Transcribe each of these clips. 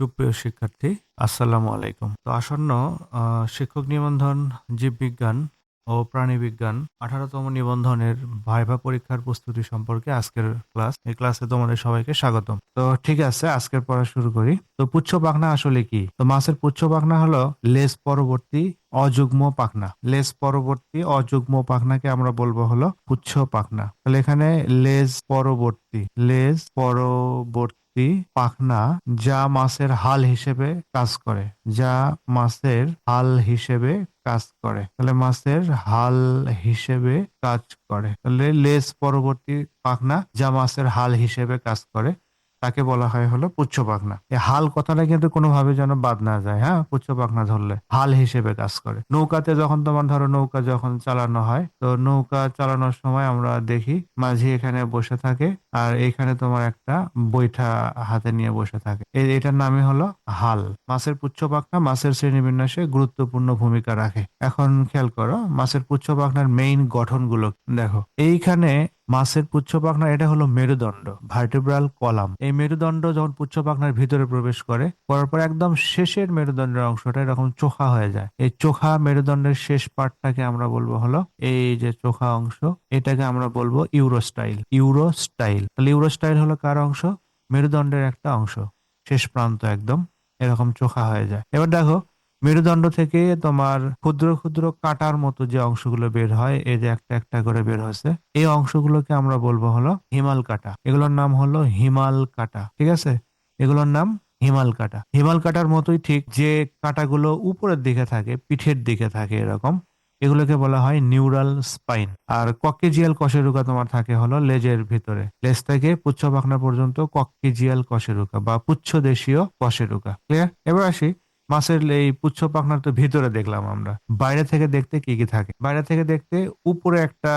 সুপ্রিয় শিক্ষার্থী, আসসালামু আলাইকুম। তো আসন্ন শিক্ষক নিবন্ধন জীববিজ্ঞান ও প্রাণীবিজ্ঞান আঠারোতম নিবন্ধনের ভাইভা পরীক্ষার প্রস্তুতি সম্পর্কে আজকের ক্লাস। এই ক্লাসে তোমাদের সবাইকে স্বাগতম। তো ঠিক আছে, আজকের পড়া শুরু করি। তো পুচ্ছ পাখনা আসলে কি? তো মাছের পুচ্ছ পাখনা হলো লেজ পরবর্তী অযুগ্ম পাখনা। লেজ পরবর্তী অযুগ্ম পাখনাকে আমরা বলব হলো পুচ্ছ পাখনা। তাহলে এখানে লেজ পরবর্তী লেজ পরবর্তী পাখনা যা মাছের হাল হিসেবে কাজ করে, যা মাছের হাল হিসেবে কাজ করে। তাহলে মাছের হাল হিসেবে কাজ করে। তাহলে লেজ পরবর্তী পাখনা যা মাছের হাল হিসেবে কাজ করে। তাকে বলা হয় হলো পুচ্ছ পাখনা। এই হাল কথাটা কিন্তু কোনোভাবে যেন বাদ না যায় হ্যাঁ? পুচ্ছ পাখনা ধরলে হাল হিসেবে কাজ করে। নৌকাতে যখন তোমার ধরো নৌকা যখন চালানো হয়, তো নৌকা চালানোর সময় আমরা দেখি মাঝি এখানে বসে থাকে আর এখানে তোমার একটা বৈঠা হাতে নিয়ে বসে থাকে। এটার নামই হলো হাল। মাছের পুচ্ছ পাখনা মাছের শ্রেণীবিন্যাসে গুরুত্বপূর্ণ ভূমিকা রাখে। এখন খেয়াল করো, মাছের পুচ্ছ পাখনার মেইন গঠনগুলো দেখো। এইখানে মাছের পুচ্ছ পাখনা, এটা হলো মেরুদণ্ড ভার্টিব্রাল কলাম এই মেরুদণ্ড যখন পুচ্ছ পাখনার ভিতরে প্রবেশ করে, করার পর একদম শেষের মেরুদণ্ডের অংশটা এরকম চোখা হয়ে যায়। এই চোখা মেরুদণ্ডের শেষ পার্টটাকে আমরা বলব হলো এই যে চোখা অংশ, এটাকে আমরা বলব ইউরো স্টাইল ইউরো স্টাইল তাহলে ইউরো স্টাইল হলো কার অংশ? মেরুদণ্ডের একটা অংশ। শেষ প্রান্ত একদম এরকম চোখা হয়ে যায়। এবার দেখো মেরুদণ্ড থেকে তোমার ক্ষুদ্র ক্ষুদ্র কাটার মতো যে অংশগুলো বের হয়, এই যে একটা একটা করে বের হয়েছে, এই অংশগুলোকে আমরা বলব হলো হিমাল কাটা। এগুলোর নাম হলো হিমাল কাটা, ঠিক আছে? এগুলোর নাম হিমাল কাটা। হিমাল কাটার মতোই ঠিক যে কাটাগুলো উপরের দিকে থাকে, পিঠের দিকে থাকে এরকম, এগুলোকে বলা হয় নিউরাল স্পাইন। আর ককেজিয়াল কশেরুকা তোমার থাকে হলো লেজের ভিতরে। লেজ থেকে পুচ্ছ পাখনা পর্যন্ত ককেজিয়াল কশেরুকা বা পুচ্ছ দেশীয় কশেরুকা ক্লিয়ার এবার আসি মাছের এই পুচ্ছ পাখনার তো ভিতরে দেখলাম আমরা। বাইরে থেকে দেখতে কি কি থাকে? বাইরে থেকে দেখতে উপরে একটা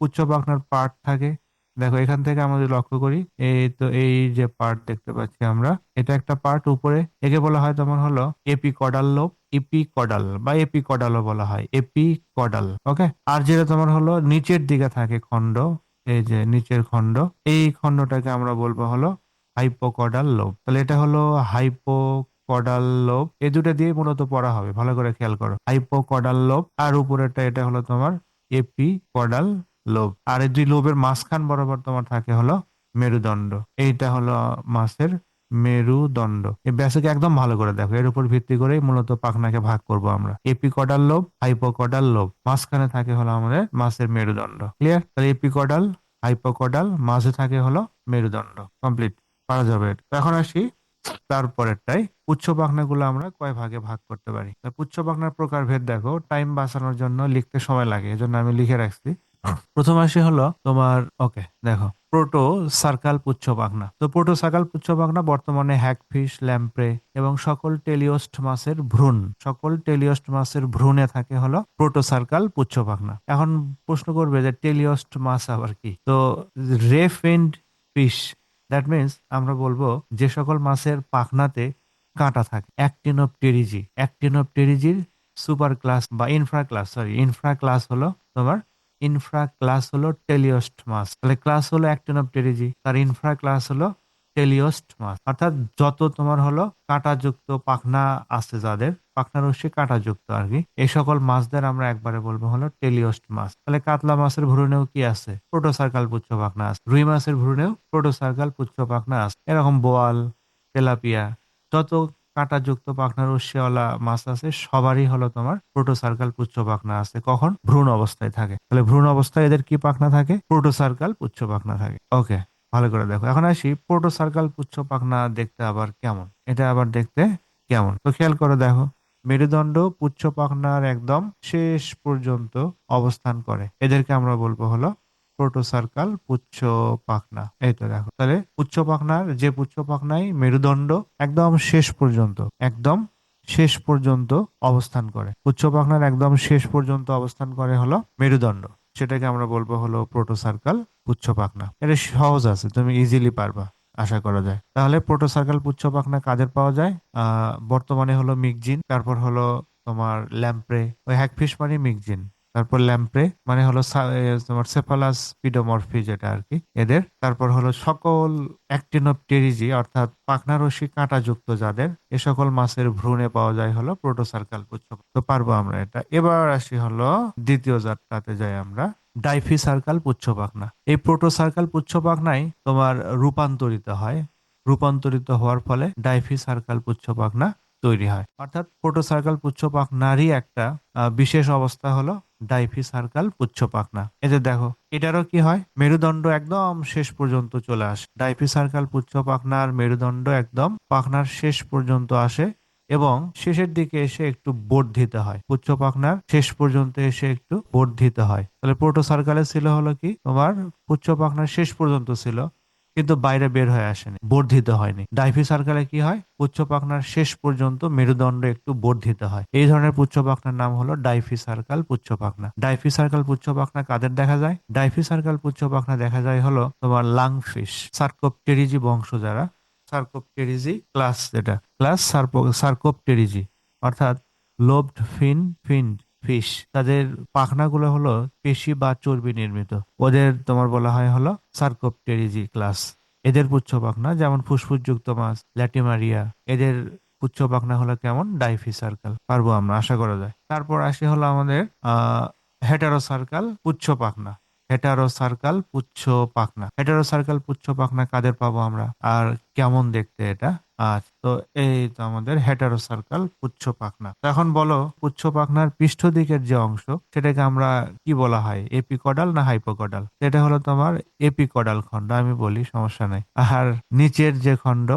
পুচ্ছ পাখনার পার্ট থাকে। দেখো, এখান থেকে আমাদের লক্ষ্য করি, এই তো এই যে পার্ট দেখতে পাচ্ছি আমরা, এটা একটা পার্ট উপরে। একে বলা হয় তোমার হলো এপিকডাল লোব ইপিকডাল বা এপিকডালও বলা হয়, এপিকডাল, ওকে? আর যেটা তোমার হলো নিচের দিকে থাকে খণ্ড, এই যে নিচের খণ্ড, এই খণ্ডটাকে আমরা বলব হলো হাইপোকডাল লোব তাহলে এটা হলো হাইপো কডাল লোব এই দুটো দিয়ে মূলত পড়া হবে, ভালো করে খেয়াল করো। হাইপোকডাল লোব আর উপরেরটা এটা হলো তোমার এপি কডাল লোব আর এই দুই লোবের মাঝখান বরাবর তোমার থাকে হলো মেরুদণ্ড, এইটা হলো মাছের মেরুদণ্ড। এই ব্যাসকে একদম ভালো করে দেখো, এর উপর ভিত্তি করেই মূলত পাখনাকে ভাগ করব আমরা। Epi epicaudal lobe hypocaudal lobe মাঝখানে থাকে হলো আমাদের মাছের মেরুদণ্ড। ক্লিয়ার তাহলে এপিকডাল হাইপোকডাল মাঝে থাকে হলো মেরুদণ্ড। কমপ্লিট পারা যাবে এখন আসি তারপরেরটাই পুচ্ছ পাখনাগুলো আমরা কয় ভাগে ভাগ করতে পারি? পুচ্ছ পাখনার প্রকারভেদ দেখো টাইম বাঁচানোর জন্য লিখতে সময় লাগে এজন্য আমি লিখে রাখছি। প্রথম আসি হলো তোমার ওকে দেখো প্রোটো সার্কাল পুচ্ছ পাখনা তো প্রোটো সার্কাল পুচ্ছ পাখনা বর্তমানে হ্যাকফিশ ল্যাম্প্রে এবং সকল টেলিওস্ট মাছের ভ্রূণ। সকল টেলিওস্ট মাছের ভ্রূণে থাকে হলো প্রোটো সার্কাল পুচ্ছ পাখনা এখন প্রশ্ন করবে যে টেলিওস্ট মাছ আবার কি? তো রেফেন্ড ফিশ দ্যাট মিন্স আমরা বলব যে সকল মাছের পাখনাতে কাঁটা থাকে। অ্যাক্টিনোপটেরিজি অ্যাক্টিনোপটেরিজির সুপার ক্লাস বা infra class sorry infra class হলো তোমার ইনফ্রা ক্লাস হলো টেলিওস্ট মাছ তাহলে ক্লাস হলো অ্যাক্টিনোপটেরিজি তার ইনফ্রা ক্লাস হলো টেলিওস্ট মাছ অর্থাৎ যত তোমার হলো কাঁটাযুক্ত পাখনা আছে যাদের, পাখনা রশ্মি কাঁটাযুক্ত আর কি, এই সকল মাছদের আমরা একবারে বলব হলো টেলিওস্ট মাছ তাহলে কাতলা মাছের ভ্রূণেও কি আছে? প্রোটোসার্কাল পুচ্ছ পাখনা আছে। রুই মাছের ভ্রূণেও প্রোটোসার্কাল পুচ্ছ পাখনা আছে। এরকম বোয়াল, তেলাপিয়া যত কাঁটাযুক্ত পাখনা রশ্মিওয়ালা মাছ আছে, সবারই হলো তোমার প্রোটোসার্কাল পুচ্ছ পাখনা আছে। কখন? ভ্রূণ অবস্থায় থাকে। তাহলে ভ্রূণ অবস্থায় এদের কি পাখনা থাকে? প্রোটোসার্কাল পুচ্ছ পাখনা থাকে। ওকে, ভালো করে দেখো। এখন আসি প্রোটোসার্কাল পুচ্ছ পাখনা দেখতে আবার কেমন? এটা আবার দেখতে কেমন? তো খেয়াল করে দেখো, মেরুদণ্ড পুচ্ছ পাখনার একদম শেষ পর্যন্ত অবস্থান করে। এদেরকে আমরা বলব হলো প্রোটোসার্কাল পুচ্ছ পাখনা। এই তো দেখো। তাহলে পুচ্ছ পাখনার যে পুচ্ছ পাখনায় মেরুদণ্ড একদম শেষ পর্যন্ত, একদম শেষ পর্যন্ত অবস্থান করে। পুচ্ছ পাখনার একদম শেষ পর্যন্ত অবস্থান করে হলো মেরুদণ্ড। সেটাকে আমরা বলব হলো প্রোটোসার্কাল পুচ্ছ পাখনা। এটা সহজ আছে, তুমি ইজিলি পারবা, আশা করা যায়। তাহলে প্রোটোসার্কাল পুচ্ছ পাখনা কাজের পাওয়া যায়? বর্তমানে হলো মিগজিন, তারপর হলো তোমার ল্যাম্প্রে, ওই হ্যাকফিশ মানে মিগজিন। তারপর ল্যাম্প্রে মানে হলো তোমার সেফালাস পিডোমরফি যেটা আর কি, এদের। তারপর হলো সকল অ্যাক্টিনোপটেরিজি, অর্থাৎ পাখনারসি কাঁটাযুক্ত যাদের, এ সকল মাছের ভ্রূণে পাওয়া যায় হলো প্রোটোসার্কাল পুচ্ছ তো পারব আমরা এটা। এবার আসি হলো দ্বিতীয় জাতটাতে যাই আমরা ডাইফি সার্কাল পুচ্ছ পাখনা এই প্রোটোসার্কাল পুচ্ছ পাখনাই তোমার রূপান্তরিত হয়। রূপান্তরিত হওয়ার ফলে ডাইফি সার্কাল পুচ্ছ পাখনা তৈরি হয়। অর্থাৎ প্রোটোসার্কাল পুচ্ছ পাখনারই একটা বিশেষ অবস্থা হলো ডাইফি সার্কাল পুচ্ছ পাখনা। যে দেখো, এটারও কি হয়? মেরুদণ্ড একদম শেষ পর্যন্ত চলে আসে। ডাইফি সার্কাল পুচ্ছ পাখনার মেরুদণ্ড একদম পাখনার শেষ পর্যন্ত আসে এবং শেষের দিকে এসে একটু বর্ধিত হয়। পুচ্ছ পাখনার শেষ পর্যন্ত এসে একটু বর্ধিত হয়। তাহলে প্রোটো সার্কালে ছিল হলো কি? তোমার পুচ্ছ পাখনার শেষ পর্যন্ত ছিল। কিন্তু বাইরে বের হয়ে আসেনি, বর্ধিত হয়নি। ডাইফি সার্কালে কি হয়? পুচ্ছ পাখনার শেষ পর্যন্ত মেরুদণ্ড একটু বর্ধিত হয়। এই ধরনের পুচ্ছ পাখনার নাম হলো ডাইফি সার্কাল পুচ্ছ পাখনা। ডাইফি সার্কাল পুচ্ছ পাখনা কাদের দেখা যায়? ডাইফি সার্কাল পুচ্ছ পাখনা দেখা যায় হলো তোমার লাংফিশ, সার্কোপটেরিজি বংশ যারা। সার্কোপ সার্কোপটেরিজি ক্লাস যেটা, ক্লাস সার্কোপ সার্কোপটেরিজি, অর্থাৎ লোভড ফিন, ফিন্ড। ফিশ তাদের পাখনাগুলো হলো পেশি বা চর্বি নির্মিত। ওদের তোমার বলা হয় হলো সার্কোপটেরিজি ক্লাস এদের পুচ্ছ পাখনা, যেমন ফুসফুসযুক্ত মাছ, ল্যাটিমারিয়া। এদের পুচ্ছ পাখনা হলো কেমন? Diphycercal. পারব আমরা, আশা করা যায়। তারপর আসি হলো আমাদের হেটারো সার্কাল পুচ্ছ পাখনা। হেটারো সার্কাল পুচ্ছ পাখনা। হেটারো সার্কাল পুচ্ছ পাখনা কাদের পাবো আমরা? আর কেমন দেখতে এটা? আচ্ছা তো এই তো আমাদের হেটারো সার্কাল পুচ্ছ পাখনা। এখন বলো, পুচ্ছ পাখনার পৃষ্ঠ দিকের যে অংশ, সেটাকে আমরা কি বলা হয় এপিকডাল না হাইপোকডাল এটা হলো তোমার এপিকডাল খণ্ড, আমি বলি, সমস্যা নাই। আর নিচের যে খণ্ড,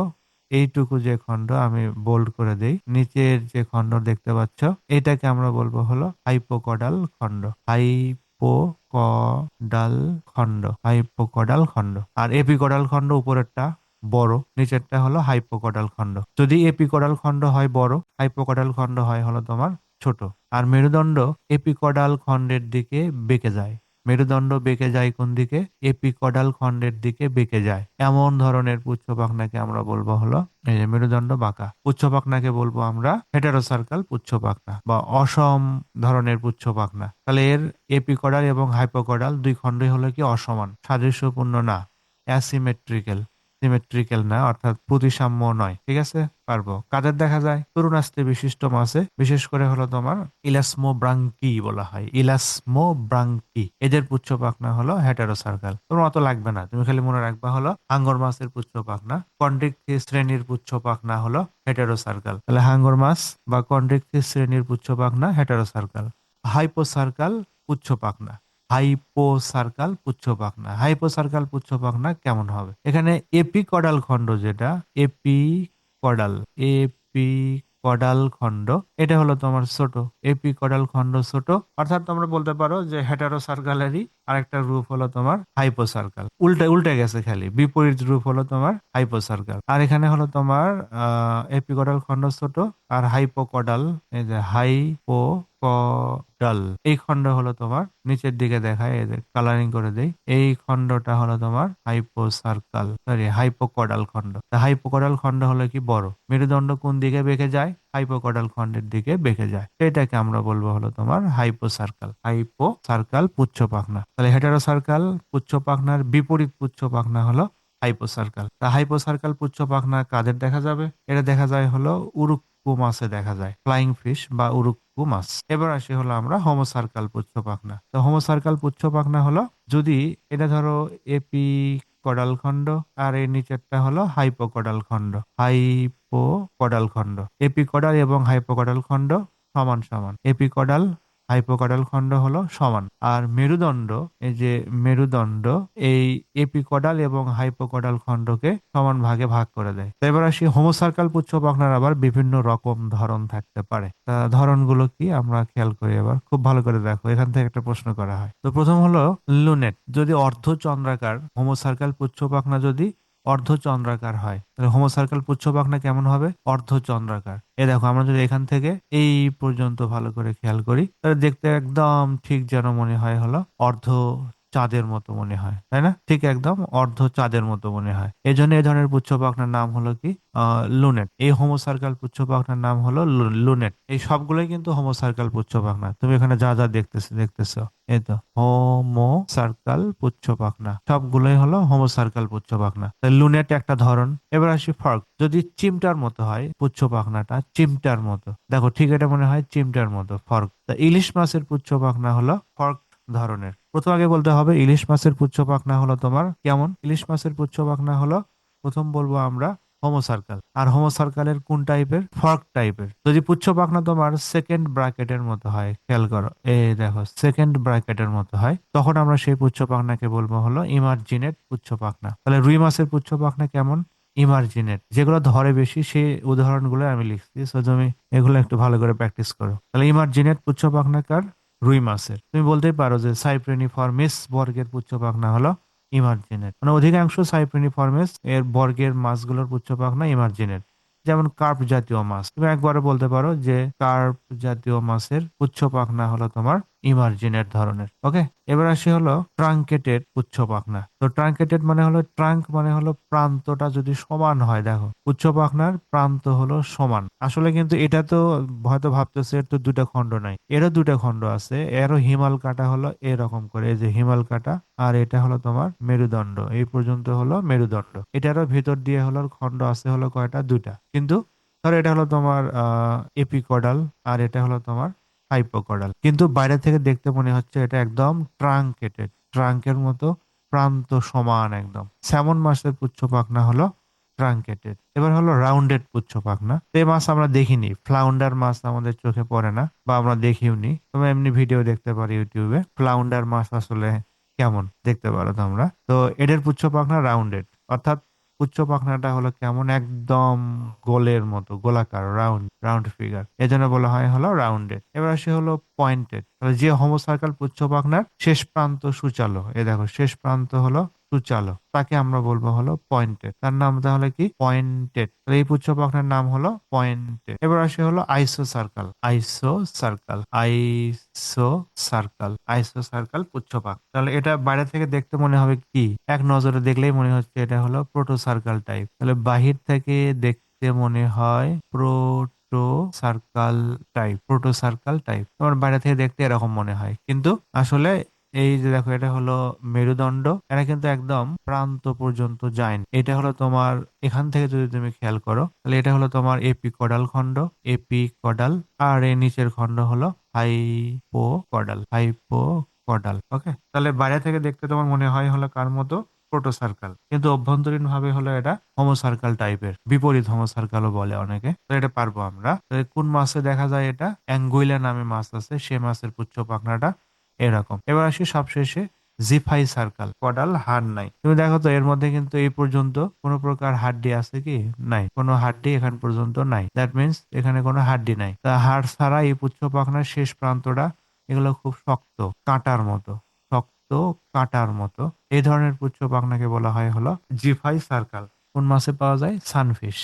এইটুকু যে খণ্ড আমি বোল্ড করে দেই। নিচের যে খণ্ড দেখতে পাচ্ছ, এটাকে আমরা বলব হলো হাইপোকডাল খণ্ড। হাইপোকডাল খণ্ড হাইপোকডাল খণ্ড। আর এপিকডাল খণ্ড উপরেরটা বড়, নিচেরটা হলো হাইপোকডাল খণ্ড। যদি এপিকডাল খণ্ড হয় বড়, হাইপোকডাল খণ্ড হয় হলো তোমার ছোট। আর মেরুদণ্ড এপিকডাল খণ্ডের দিকে বেঁকে যায়। মেরুদণ্ড বেঁকে যায় কোন দিকে? এপিকডাল খণ্ডের দিকে বেঁকে যায়। এমন ধরনের পুচ্ছ পাখনাকে আমরা বলব হলো এই যে মেরুদণ্ড বাঁকা। পুচ্ছ পাখনাকে বলব আমরা হেটারোসার্কাল পুচ্ছ পাখনা বা অসম ধরনের পুচ্ছ পাখনা তাহলে এর এপিকডাল এবং হাইপোকডাল দুই খণ্ডই হলো কি অসমান, সাদৃশ্যপূর্ণ না, অ্যাসিমেট্রিক্যাল। সিমেট্রিক্যাল না, অর্থাৎ প্রতিসাম্য নয়, ঠিক আছে? পারব। কাদের দেখা যায়? তরুণাস্তে বিশিষ্ট মাছে, বিশেষ করে হলো তোমার ইলাসমো ব্রাঙ্কি বলা হয় ইলাসমো ব্রাঙ্কি এদের পুচ্ছ পাখনা হলো হেটারো সার্কাল তোমার অত লাগবে না, তুমি খালি মনে রাখবা হলো হাঙ্গর মাছের পুচ্ছ পাখনা কন্ট্রিক্থি শ্রেণির পুচ্ছ পাখনা হলো হেটারো সার্কাল তাহলে হাঙ্গর মাছ বা কন্ট্রিক্থি শ্রেণির পুচ্ছ পাখনা হেটারো সার্কাল হাইপো সার্কাল পুচ্ছ পাখনা হাইপো সার্কাল পুচ্ছ পাখনা হাইপো সার্কাল পুচ্ছ পাখনা কেমন হবে? এখানে এপি কডাল খণ্ড যেটা এপি কডাল এপি কডাল খণ্ড, এটা হলো তোমার ছোট এপি কডাল খণ্ড ছোট। অর্থাৎ তোমরা বলতে পারো যে হেটারো সার্কালেরই আরেকটা রূপ হলো তোমার হাইপো সার্কাল উল্টে উল্টে গেছে খালি, বিপরীত রূপ হলো তোমার হাইপো সার্কাল আর এখানে হলো তোমার, আহ, এপিকডাল খণ্ড ছোট আর হাইপোকডাল, এই যে হাইপো কডাল এই খণ্ড হলো তোমার নিচের দিকে দেখায়, এই যে কালারিং করে দেই, এই খণ্ডটা হলো তোমার হাইপো সার্কাল সরি হাইপোকডাল খণ্ড। হাইপোকডাল খণ্ড হলো কি? বড়। মেরুদণ্ড কোন দিকে বেঁকে যায়? হাইপোকডাল খণ্ডের দিকে বেঁকে যায়। এটাকে আমরা বলব হলো তোমার হাইপো সার্কাল হাইপো সার্কাল পুচ্ছ পাখনা। তাহলে হেটারো সার্কাল পুচ্ছ পাখনার বিপরীত পুচ্ছ পাখনা হলো হাইপো সার্কাল তা হাইপো সার্কাল পুচ্ছ পাখনা কাদের দেখা যাবে? এটা দেখা যায় হলো উরুক্কু মাছে দেখা যায়, ফ্লাইং ফিশ বা উরুক্কু মাছ। এবার আসি হলো আমরা হোমো সার্কাল পুচ্ছ পাখনা। তো হোমো সার্কাল পুচ্ছ পাখনা হলো, যদি এটা ধরো এপি কডাল খণ্ড আর এর নিচেরটা হলো হাইপোকডাল খণ্ড। হাইপোকডাল খণ্ড। এপিকডাল এবং হাইপোকডাল খণ্ড সমান সমান। এপিকডাল হাইপোকডাল খণ্ড হলো সমান। আর মেরুদণ্ড, এই যে মেরুদণ্ড, এই এপিকডাল এবং হাইপোকডাল খণ্ডকে সমান ভাগে ভাগ করে দেয়। তো এবার আসি হোমোসার্কাল পুচ্ছ পাখনার আবার বিভিন্ন রকম ধরন থাকতে পারে। তা ধরনগুলো কি আমরা খেয়াল করি এবার? খুব ভালো করে দেখো, এখান থেকে একটা প্রশ্ন করা হয়। তো প্রথম হলো লুনেট, যদি অর্ধ চন্দ্রাকার হোমোসার্কাল পুচ্ছ পাখনা যদি অর্ধ চন্দ্রাকার হয়। তাহলে হোমোসার্কেল পুচ্ছ পাখনা কেমন হবে? অর্ধ চন্দ্রাকার এ দেখো, আমরা যদি এখান থেকে এই পর্যন্ত ভালো করে খেয়াল করি, তাহলে দেখতে একদম ঠিক যেন মনে হয় হলো অর্ধ চাঁদের মতো মনে হয়, তাই না? ঠিক একদম, অর্ধ চাঁদের মতো মনে হয়। এই জন্য এই ধরনের পুচ্ছ পাখনার নাম হলো কি? লুনেট। এই হোমোসার্কাল পুচ্ছ পাখনার নাম হলো লুনেট। এই সবগুলোই কিন্তু হোমোসার্কাল পুচ্ছ পাখনা। তুমি এখানে যা যা দেখতেছো দেখতেছো। এই তো হোমো সার্কাল পুচ্ছ পাখনা। সবগুলোই হলো হোমো সার্কাল পুচ্ছ পাখনা। লুনেট একটা ধরন। এবার আসি ফর্ক। যদি চিমটার মতো হয় পুচ্ছ পাখনাটা, চিমটার মতো। দেখো, ঠিক এটা মনে হয় চিমটার মতো, ফর্ক। তা ইলিশ মাছের পুচ্ছ পাখনা হলো ফর্ক ধরনের। প্রথম আগে বলতে হবে, ইলিশ মাছের পুচ্ছ পাখনা হলো তোমার কেমন? ইলিশ মাছের পুচ্ছ পাখনা হলো, প্রথম বলব আমরা হোমো সার্কাল আর হোমো সার্কালের কোন টাইপের ফর্ক টাইপের যদি পুচ্ছ পাখনা তোমার সেকেন্ড ব্র্যাকেটের মতো হয়, খেয়াল করো। এই দেখো সেকেন্ড ব্র্যাকেটের মতো হয়। তখন আমরা সেই পুচ্ছ পাখনাকে বলব হলো ইমার্জিনেট পুচ্ছ পাখনা তাহলে রুই মাছের পুচ্ছ পাখনা কেমন? ইমার্জিনেট যেগুলো ধরে বেশি, সেই উদাহরণগুলো আমি লিখছি। সো তুমি এগুলো একটু ভালো করে প্র্যাকটিস করো। তাহলে ইমার্জিনেট পুচ্ছ পাখনাকার রুই মাছের। তুমি বলতেই পারো যে সাইপ্রেনি ফরমেস বর্গের পুচ্ছপাক না হলো ইমার্জিনেট মানে অধিকাংশ সাইপ্রেনি ফরমেস এর বর্গের মাছগুলোর পুচ্ছপাক না ইমার্জিনেট যেমন কার্প জাতীয় মাছ। তুমি একবারে বলতে পারো যে কার্প জাতীয় মাছের পুচ্ছ পাখনা হলো তোমার ইমার্জিনেট ধরনের। ওকে? এবার আসি হলো ট্রাঙ্কেটেড উচ্চ পাখনা। তো ট্রাঙ্কেটেড মানে হলো, ট্রাঙ্ক মানে হলো প্রান্তটা যদি সমান হয়, দেখো। উচ্চ পাখনার প্রান্ত হলো সমান। আসলে কিন্তু এটা তো হয়তো ভাবতেছে, এর তো দুটা খণ্ড নাই। এরও দুটা খণ্ড আছে, এরও হিমাল কাটা হলো এরকম করে। এই যে হিমাল কাটা আর এটা হলো তোমার মেরুদণ্ড। এই পর্যন্ত হলো মেরুদণ্ড। এটারও ভিতর দিয়ে হলো খণ্ড আছে হলো কয়টা? দুটা কিন্তু ধরো এটা হলো তোমার এপিকডাল আর এটা হলো তোমার হাইপোকডাল কিন্তু বাইরে থেকে দেখতে মনে হচ্ছে এটা একদম ট্রাঙ্কেটেড ট্রাঙ্কের মতো প্রান্ত সমান একদম। স্যামন মাছের পুচ্ছ পাখনা হলো ট্রাঙ্কেটেড এবার হলো রাউন্ডেড পুচ্ছ পাখনা। তো এই মাছ আমরা দেখিনি ফ্লাউন্ডার মাছ আমাদের চোখে পড়ে না বা আমরা দেখিওনি তোমরা এমনি ভিডিও দেখতে পারি ইউটিউবে ফ্লাউন্ডার মাছ আসলে কেমন? দেখতে পারো তোমরা। তো এদের পুচ্ছ পাখনা রাউন্ডেড অর্থাৎ উচ্চ পাখনাটা হলো কেমন একদম গোলের মতো, গোলাকার রাউন্ড রাউন্ড ফিগার এজন্য বলা হয় হলো রাউন্ডেড এবার আসে হলো পয়েন্টেড যে হোমোসার্কাল পুচ্ছ পাখনার শেষ প্রান্ত সুচালো। এ দেখো, শেষ প্রান্ত হলো সুচালো তাকে আমরা বলব হলো পয়েন্টেড তার নাম তাহলে কি? পয়েন্টেড এই পুচ্ছ পাখনার নাম হলো পয়েন্টেড এবার আসে হলো আইসো সার্কাল আইসো সার্কাল আইসো সার্কাল আইসো সার্কাল পুচ্ছ পাখ তাহলে এটা বাইরে থেকে দেখতে মনে হবে কি? এক নজরে দেখলেই মনে হচ্ছে এটা হলো প্রোটো সার্কাল টাইপ তাহলে বাহির থেকে দেখতে মনে হয় proto circle type proto circle type তোমার বাইরে থেকে দেখতে এরকম মনে হয়। কিন্তু আসলে এই যে দেখো, এটা হলো মেরুদণ্ড। এটা কিন্তু একদম প্রান্ত পর্যন্ত যায়নি। এটা হলো তোমার, এখান থেকে যদি তুমি খেয়াল করো, তাহলে এটা হলো তোমার এপি কডাল খণ্ড। এপি কডাল আর এই নিচের খণ্ড হলো hypocaudal hypocaudal okay তাহলে বাইরে থেকে দেখতে তোমার মনে হয় হলো কার মতো? প্রোটো সার্কাল কিন্তু অভ্যন্তরীণ ভাবে হলো এটা হোমো টাইপের, বিপরীত হোমো বলে অনেকে। তো এটা পারব আমরা। কোন মাছে দেখা যায় এটা? অ্যাঙ্গুইলা নামে মাছ আছে, সে মাছের পুচ্ছ পাখনাটা। এরকম। এবার আসি সবশেষে জিফাই সার্কাল, কডাল হাড় নাই। তুমি দেখো তো, এর মধ্যে কিন্তু এই পর্যন্ত কোনো প্রকার হাড্ডি আছে কি? নাই। কোনো হাড্ডি এখান পর্যন্ত নাই। দ্যাট মিনস এখানে কোনো হাড্ডি নাই। তা হাড় ছাড়া এই পুচ্ছ পাখনার শেষ প্রান্তটা, এগুলো খুব শক্ত, কাঁটার মতো, শক্ত কাঁটার মতো। এই ধরনের পুচ্ছ পাখনাকে বলা হয় হলো জিফাই সার্কাল। কোন মাছে পাওয়া যায়? সানফিশ।